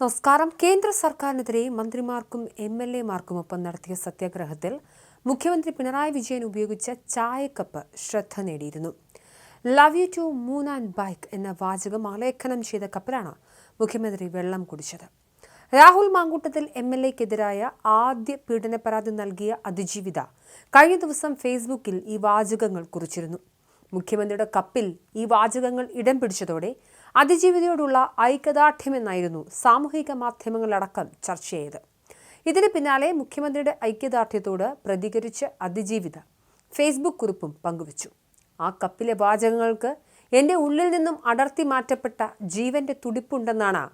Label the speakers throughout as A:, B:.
A: നമസ്കാരം. കേന്ദ്ര സർക്കാരിനെതിരെ മന്ത്രിമാർക്കും എം എൽ എമാർക്കുമൊപ്പം നടത്തിയ സത്യാഗ്രഹത്തിൽ മുഖ്യമന്ത്രി പിണറായി വിജയൻ ഉപയോഗിച്ച ചായക്കപ്പ് ശ്രദ്ധ നേടിയിരുന്നു. Love you to moon and back എന്ന വാചകം ആലേഖനം ചെയ്ത കപ്പിലാണ് മുഖ്യമന്ത്രി വെള്ളം കുടിച്ചത്. രാഹുൽ മാങ്കൂട്ടത്തിൽ എം എൽ എക്കെതിരായ ആദ്യ പീഡന പരാതി നൽകിയ അതിജീവിത കഴിഞ്ഞ ദിവസം ഫേസ്ബുക്കിൽ ഈ വാചകങ്ങൾ കുറിച്ചിരുന്നു. മുഖ്യമന്ത്രിയുടെ കപ്പിൽ ഈ വാചകങ്ങൾ ഇടം പിടിച്ചതോടെ അതിജീവിതയോടുള്ള ഐക്യദാർഢ്യമെന്നായിരുന്നു സാമൂഹിക മാധ്യമങ്ങളടക്കം ചർച്ച ചെയ്ത് ഇതിന് പിന്നാലെ മുഖ്യമന്ത്രിയുടെ ഐക്യദാർഢ്യത്തോട് പ്രതികരിച്ച് അതിജീവിത ഫേസ്ബുക്ക് കുറിപ്പും പങ്കുവച്ചു. ആ കപ്പിലെ വാചകങ്ങൾക്ക് എന്റെ ഉള്ളിൽ നിന്നും അടർത്തി മാറ്റപ്പെട്ട ജീവന്റെ തുടിപ്പുണ്ടെന്നാണ്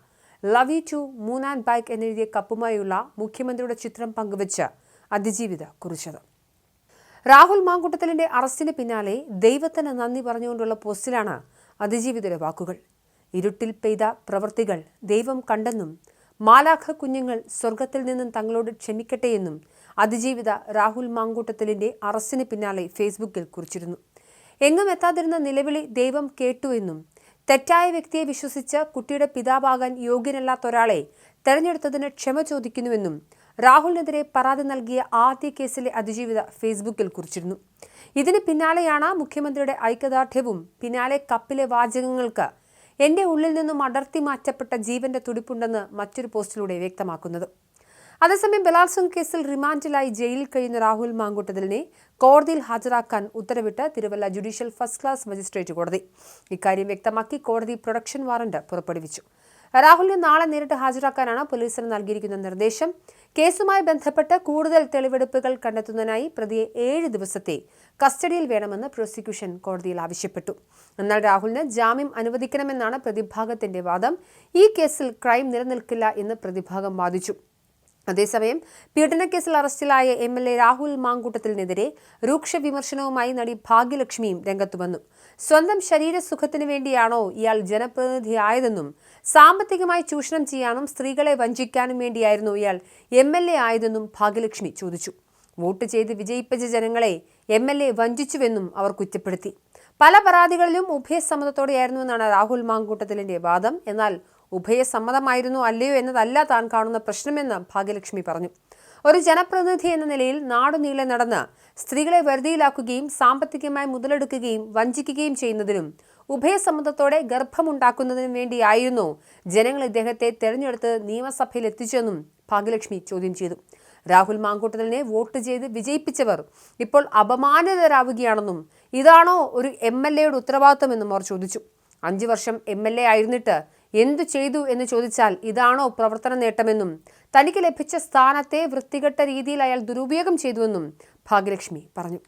A: love you to moon and back എന്നെഴുതിയ കപ്പുമായുള്ള മുഖ്യമന്ത്രിയുടെ ചിത്രം പങ്കുവച്ച് അതിജീവിത കുറിച്ചത്. രാഹുൽ മാങ്കുട്ടത്തലിന്റെ അറസ്റ്റിന് പിന്നാലെ ദൈവത്തിന് നന്ദി പറഞ്ഞുകൊണ്ടുള്ള പോസ്റ്റിലാണ് അതിജീവിതയുടെ വാക്കുകൾ. ഇരുട്ടിൽ പെയ്ത പ്രവൃത്തികൾ ദൈവം കണ്ടെന്നും മാലാഖ കുഞ്ഞുങ്ങൾ സ്വർഗത്തിൽ നിന്നും തങ്ങളോട് ക്ഷമിക്കട്ടെയെന്നും അതിജീവിത രാഹുൽ മാങ്കൂട്ടത്തിലിന്റെ അറസ്റ്റിന് പിന്നാലെ ഫേസ്ബുക്കിൽ കുറിച്ചിരുന്നു. എങ്ങും എത്താതിരുന്ന നിലവിളി ദൈവം കേട്ടു എന്നും തെറ്റായ വ്യക്തിയെ വിശ്വസിച്ച് കുട്ടിയുടെ പിതാവാകാൻ യോഗ്യനല്ലാത്ത ഒരാളെ തെരഞ്ഞെടുത്തതിന് ക്ഷമ ചോദിക്കുന്നുവെന്നും രാഹുലിനെതിരെ പരാതി നൽകിയ ആദ്യ കേസിലെ അതിജീവിത ഫേസ്ബുക്കിൽ കുറിച്ചിരുന്നു. ഇതിന് പിന്നാലെയാണ് മുഖ്യമന്ത്രിയുടെ ഐക്യദാർഢ്യവും പിന്നാലെ കപ്പിലെ വാചകങ്ങൾക്ക് എന്റെ ഉള്ളിൽ നിന്നും അടർത്തി മാറ്റപ്പെട്ട ജീവന്റെ തുടിപ്പുണ്ടെന്ന് മറ്റൊരു പോസ്റ്റിലൂടെ വ്യക്തമാക്കുന്നത്. അതേസമയം ബലാത്സംഗ കേസിൽ റിമാൻഡിലായി ജയിലിൽ കഴിയുന്ന രാഹുൽ മാങ്കൂട്ടതിലിനെ കോടതിയിൽ ഹാജരാക്കാൻ ഉത്തരവിട്ട് Thiruvalla judicial first class magistrate കോടതി. ഇക്കാര്യം വ്യക്തമാക്കി കോടതി പ്രൊഡക്ഷൻ വാറന്റ് പുറപ്പെടുവിച്ചു. രാഹുലിനെ നാളെ നേരിട്ട് ഹാജരാക്കാനാണ് പോലീസിന് നൽകിയിരിക്കുന്ന നിർദ്ദേശം. കേസുമായി ബന്ധപ്പെട്ട് കൂടുതൽ തെളിവെടുപ്പുകൾ കണ്ടെത്തുന്നതിനായി പ്രതിയെ ഏഴ് ദിവസത്തെ കസ്റ്റഡിയിൽ വേണമെന്ന് പ്രോസിക്യൂഷൻ കോടതിയിൽ ആവശ്യപ്പെട്ടു. എന്നാൽ രാഹുലിന് ജാമ്യം അനുവദിക്കണമെന്നാണ് പ്രതിഭാഗത്തിന്റെ വാദം. ഈ കേസിൽ ക്രൈം നിലനിൽക്കില്ല എന്ന് പ്രതിഭാഗം വാദിച്ചു. അതേസമയം പീഡനക്കേസിൽ അറസ്റ്റിലായ എം എൽ എ രാഹുൽ മാങ്കൂട്ടത്തിനെതിരെ രൂക്ഷ വിമർശനവുമായി നടി ഭാഗ്യലക്ഷ്മിയും രംഗത്തു വന്നു. സ്വന്തം ശരീരസുഖത്തിനു വേണ്ടിയാണോ ഇയാൾ ജനപ്രതിനിധിയായതെന്നും സാമ്പത്തികമായി ചൂഷണം ചെയ്യാനും സ്ത്രീകളെ വഞ്ചിക്കാനും വേണ്ടിയായിരുന്നു ഇയാൾ എം എൽ എ ആയതെന്നും ഭാഗ്യലക്ഷ്മി ചോദിച്ചു. വോട്ട് ചെയ്ത് വിജയിപ്പിച്ച ജനങ്ങളെ എം എൽ എ വഞ്ചിച്ചുവെന്നും അവർ കുറ്റപ്പെടുത്തി. പല പരാതികളിലും ഉഭയസമ്മതത്തോടെയായിരുന്നുവെന്നാണ് രാഹുൽ മാങ്കൂട്ടത്തിലിന്റെ വാദം. എന്നാൽ ഉഭയസമ്മതമായിരുന്നു അല്ലയോ എന്നതല്ല താൻ കാണുന്ന പ്രശ്നമെന്ന് ഭാഗ്യലക്ഷ്മി പറഞ്ഞു. ഒരു ജനപ്രതിനിധി എന്ന നിലയിൽ നാടുനീളെ നടന്ന് സ്ത്രീകളെ വെറുതിയിലാക്കുകയും സാമ്പത്തികമായി മുതലെടുക്കുകയും വഞ്ചിക്കുകയും ചെയ്യുന്നതിനും ഉഭയസമ്മതത്തോടെ ഗർഭമുണ്ടാക്കുന്നതിനും വേണ്ടിയായിരുന്നു ജനങ്ങൾ ഇദ്ദേഹത്തെ തെരഞ്ഞെടുത്ത് നിയമസഭയിൽ എത്തിച്ചെന്നും ഭാഗ്യലക്ഷ്മി ചോദ്യം ചെയ്തു. രാഹുൽ മാങ്കൂട്ടലിനെ വോട്ട് ചെയ്ത് വിജയിപ്പിച്ചവർ ഇപ്പോൾ അപമാനിതരാവുകയാണെന്നും ഇതാണോ ഒരു എം എൽ എയുടെ ഉത്തരവാദിത്തമെന്നും അവർ ചോദിച്ചു. അഞ്ചു വർഷം എം എൽ എ ആയിരുന്നിട്ട് എന്തു ചെയ്തു എന്ന് ചോദിച്ചാൽ ഇതാണോ പ്രവർത്തന നേട്ടമെന്നും തനിക്ക് ലഭിച്ച സ്ഥാനത്തെ വൃത്തികെട്ട രീതിയിൽ അയാൾ ദുരുപയോഗം ചെയ്തുവെന്നും ഭാഗ്യലക്ഷ്മി പറഞ്ഞു.